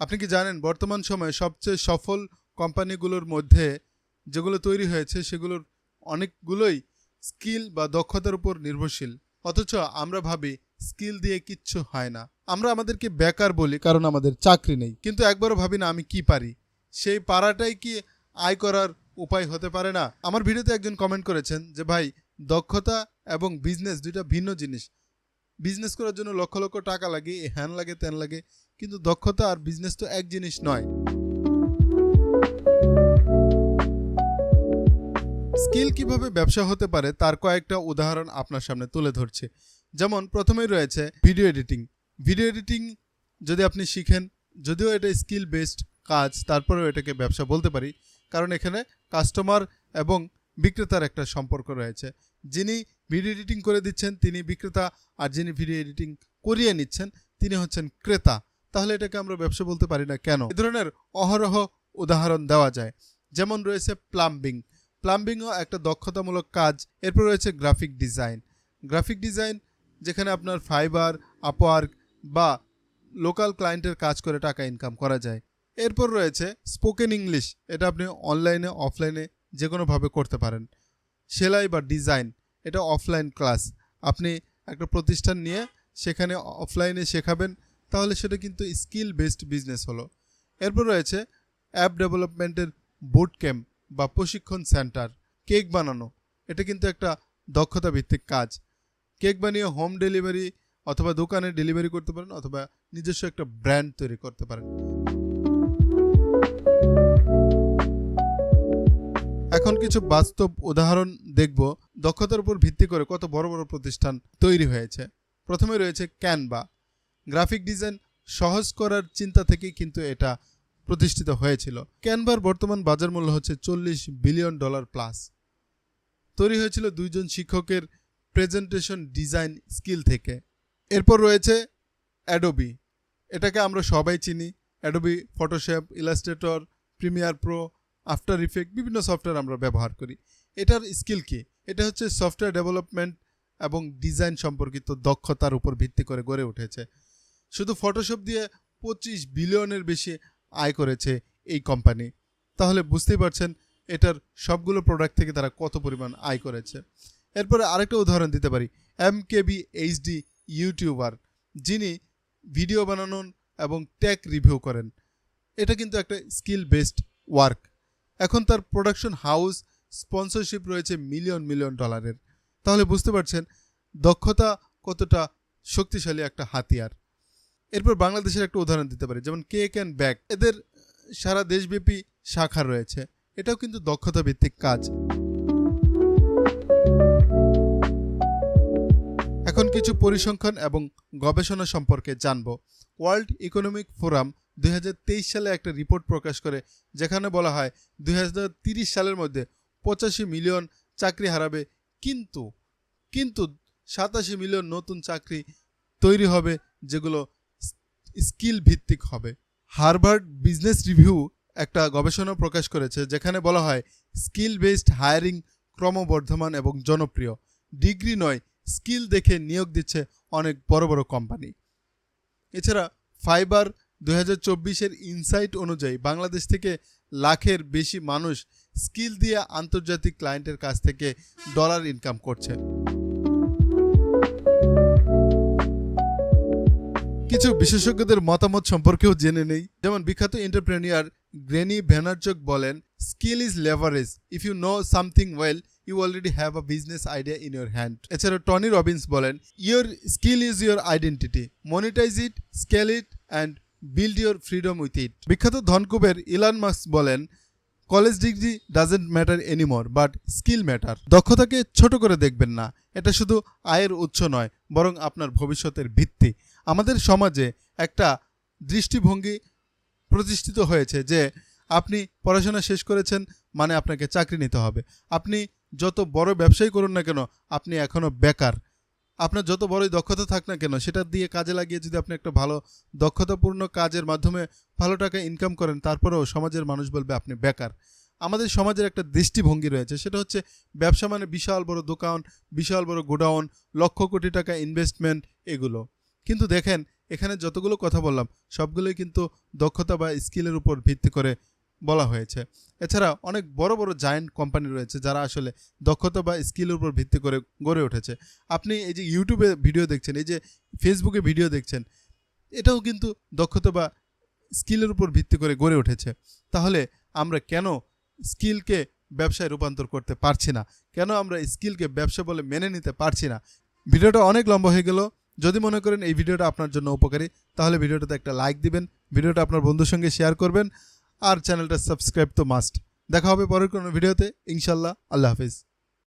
আপনি কি জানেন, বর্তমান সময়ে সবচেয়ে সফল কোম্পানিগুলোর মধ্যে যেগুলো তৈরি হয়েছে, সেগুলোর অনেকগুলোই স্কিল বা দক্ষতার উপর নির্ভরশীল। অথচ আমরা ভাবি, স্কিল দিয়ে কিচ্ছু হয় না। আমরা আমাদেরকে বেকার বলি, কারণ আমাদের চাকরি নেই। কিন্তু একবারও ভাবি না, আমি কি পারি? সেই পারাটাই কি আয় করার উপায় হতে পারে না? আমার ভিডিওতে একজন কমেন্ট করেছেন যে, ভাই, দক্ষতা এবং বিজনেস দুইটা ভিন্ন জিনিস। বিজনেস করার জন্য লক্ষ লক্ষ টাকা লাগে হ্যান লাগে, ত্যান লাগে। কিন্তু দক্ষতা আর বিজনেস তো এক জিনিস নয়। স্কিল কীভাবে ব্যবসা হতে পারে তার কয়েকটা উদাহরণ আপনার সামনে তুলে ধরছে। যেমন প্রথমেই রয়েছে ভিডিও এডিটিং ভিডিও এডিটিং যদি আপনি শিখেন, যদিও এটা স্কিল বেসড কাজ, তারপরেও এটাকে ব্যবসা বলতে পারি, কারণ এখানে কাস্টমার এবং বিক্রেতার একটা সম্পর্ক রয়েছে। যিনি ভিডিও এডিটিং করে দিচ্ছেন, তিনি বিক্রেতা, আর যিনি ভিডিও এডিটিং করিয়ে নিচ্ছেন, তিনি হচ্ছেন ক্রেতা। তাহলে এটাকে আমরা ব্যবসা বলতে পারি না। কেন? এ ধরনের অহরহ উদাহরণ দেওয়া যায়। যেমন রয়েছে প্লাম্বিং প্লাম্বিংও একটা দক্ষতামূলক কাজ। এরপর রয়েছে গ্রাফিক ডিজাইন গ্রাফিক ডিজাইন যেখানে আপনার ফাইবার আপওয়ার্ক বা লোকাল ক্লায়েন্টের কাজ করে টাকা ইনকাম করা যায়। এরপর রয়েছে স্পোকেন ইংলিশ এটা আপনি অনলাইনে অফলাইনে যে কোনোভাবে করতে পারেন। সেলাই বা ডিজাইন এটা অফলাইন ক্লাস আপনি একটা প্রতিষ্ঠান নিয়ে সেখানে অফলাইনে শেখাবেন। তাহলে সেটা কিন্তু স্কিল বেসড বিজনেস হলো। এরপর রয়েছে অ্যাপ ডেভেলপমেন্টের বুট ক্যাম্প বা প্রশিক্ষণ সেন্টার কেক বানানো। এটা কিন্তু একটা দক্ষতা ভিত্তিক কাজ। কেক বানিয়ে হোম ডেলিভারি অথবা দোকানে ডেলিভারি করতে পারেন অথবা নিজস্ব একটা ব্র্যান্ড তৈরি করতে পারেন। এখন কিছু বাস্তব উদাহরণ দেখব দক্ষতার উপর ভিত্তি করে কত বড় বড় প্রতিষ্ঠান তৈরি হয়েছে। প্রথমে রয়েছে ক্যানভা গ্রাফিক ডিজাইন সহজ করার চিন্তা থেকেই কিন্তু এটা প্রতিষ্ঠিত হয়েছিল। ক্যানভার বর্তমান বাজার মূল্য হচ্ছে চল্লিশ বিলিয়ন ডলার প্লাস। তৈরি হয়েছিল দুইজন শিক্ষকের প্রেজেন্টেশন ডিজাইন স্কিল থেকে। এরপর রয়েছে অ্যাডোবি এটাকে আমরা সবাই চিনি। Adobe Photoshop Illustrator Premiere Pro After Effect বিভিন্ন সফটওয়্যার আমরা ব্যবহার করি। এটার স্কিল কি? এটা হচ্ছে সফটওয়্যার ডেভেলপমেন্ট এবং ডিজাইন সম্পর্কিত দক্ষতার উপর ভিত্তি করে গড়ে উঠেছে। শুধু ফটোশপ দিয়ে পঁচিশ বিলিয়নের বেশি আয় করেছে এই কোম্পানি তাহলে বুঝতেই পারছেন এটার সবগুলো প্রোডাক্ট থেকে তারা কত পরিমাণ আয় করেছে। এরপরে আরেকটা উদাহরণ দিতে পারি এম কেবি এইচডি ইউটিউবার যিনি ভিডিও বানানোন এবং টেক রিভিউ করেন। এটা কিন্তু একটা স্কিল বেসড ওয়ার্ক এখন তার প্রোডাকশন হাউস স্পন্সরশিপ রয়েছে মিলিয়ন মিলিয়ন ডলারের তাহলে বুঝতে পারছেন দক্ষতা কতটা শক্তিশালী একটা হাতিয়ার। এরপর বাংলাদেশের একটা উদাহরণ দিতে পারি, যেমন কেক অ্যান্ড ব্যাগ এদের সারা দেশব্যাপী শাখা রয়েছে, এটাও কিন্তু দক্ষতা ভিত্তিক কাজ। এখন কিছু পরিসংখ্যান এবং গবেষণা সম্পর্কে জানব। ওয়ার্ল্ড ইকোনমিক ফোরাম দুই হাজার তেইশ সালে একটা রিপোর্ট প্রকাশ করে, যেখানে বলা হয় দুই সালের মধ্যে পঁচাশি মিলিয়ন চাকরি হারাবে, কিন্তু কিন্তু সাতাশি মিলিয়ন নতুন চাকরি তৈরি হবে, যেগুলো স্কিল ভিত্তিক হবে। হার্ভার্ড বিজনেস রিভিউ একটা গবেষণা প্রকাশ করেছে, যেখানে বলা হয়, স্কিল বেসড হায়ারিং ক্রমবর্ধমান এবং জনপ্রিয়। ডিগ্রি নয়, স্কিল দেখে নিয়োগ দিচ্ছে অনেক বড় বড় কোম্পানি। এছাড়া, ফাইবার দু হাজার চব্বিশের ইনসাইট অনুযায়ী বাংলাদেশ থেকে লাখের বেশি মানুষ স্কিল দিয়ে আন্তর্জাতিক ক্লায়েন্টের কাছ থেকে ডলার ইনকাম করছে। কিছু বিশেষজ্ঞদের মতামত সম্পর্কেও জেনে নেই। যেমন বিখ্যাত এন্টারপ্রেনিয়ার গ্রেনি ভ্যানার্চক বলেন skill is leverage if you know something well you already have a business idea in your hand এছাড়া টনি রবিন্স বলেন your skill is your identity monetise it scale it and build your freedom with it বিখ্যাত ধনকুবের Elon Musk বলেন college degree doesn't matter anymore but skill matter দক্ষতাকে ছোট করে দেখবেন না, এটা শুধু আয়ের উৎস নয়, বরং আপনার ভবিষ্যতের ভিত্তি। আমাদের সমাজে একটা দৃষ্টিভঙ্গি প্রতিষ্ঠিত হয়েছে যে আপনি পড়াশোনা শেষ করেছেন মানে আপনাকে চাকরি নিতে হবে। আপনি যত বড় ব্যবসায়ী করুন না কেন, আপনি এখনও বেকার। আপনার যত বড়ই দক্ষতা থাক না কেন, সেটা দিয়ে কাজে লাগিয়ে যদি আপনি একটা ভালো দক্ষতাপূর্ণ কাজের মাধ্যমে ভালো টাকা ইনকাম করেন, তারপরেও সমাজের মানুষ বলবে আপনি বেকার। আমাদের সমাজের একটা দৃষ্টিভঙ্গি রয়েছে, সেটা হচ্ছে ব্যবসা মানে বিশাল বড় দোকান, বিশাল বড় গোডাউন, লক্ষ কোটি টাকা ইনভেস্টমেন্ট এগুলো। কিন্তু দেখেন, এখানে যতগুলো কথা বললাম, সবগুলোই কিন্তু দক্ষতা বা স্কিলের উপর ভিত্তি করে বলা হয়েছে। এছাড়া অনেক বড় বড় জায়েন্ট কোম্পানি রয়েছে যারা আসলে দক্ষতা বা স্কিলের উপর ভিত্তি করে গড়ে উঠেছে। আপনি এই যে ইউটিউবে ভিডিও দেখছেন, এই যে ফেসবুকে ভিডিও দেখছেন, এটাও কিন্তু দক্ষতা বা স্কিলের উপর ভিত্তি করে গড়ে উঠেছে। তাহলে আমরা কেন স্কিলকে ব্যবসায় রূপান্তর করতে পারছি না? কেন আমরা স্কিলকে ব্যবসা বলে মেনে নিতে পারছি না? ভিডিওটা অনেক লম্বা হয়ে গেল। যদি মনে করেন এই ভিডিওটা আপনার জন্য উপকারী, তাহলে ভিডিওটাতে একটা লাইক দিবেন, ভিডিওটা আপনার বন্ধুর সঙ্গে শেয়ার করবেন। আর চ্যানেলটা সাবস্ক্রাইব তো মাস্ট দেখা হবে পরের কোনো ভিডিওতে ইনশাল্লাহ আল্লাহ হাফিজ।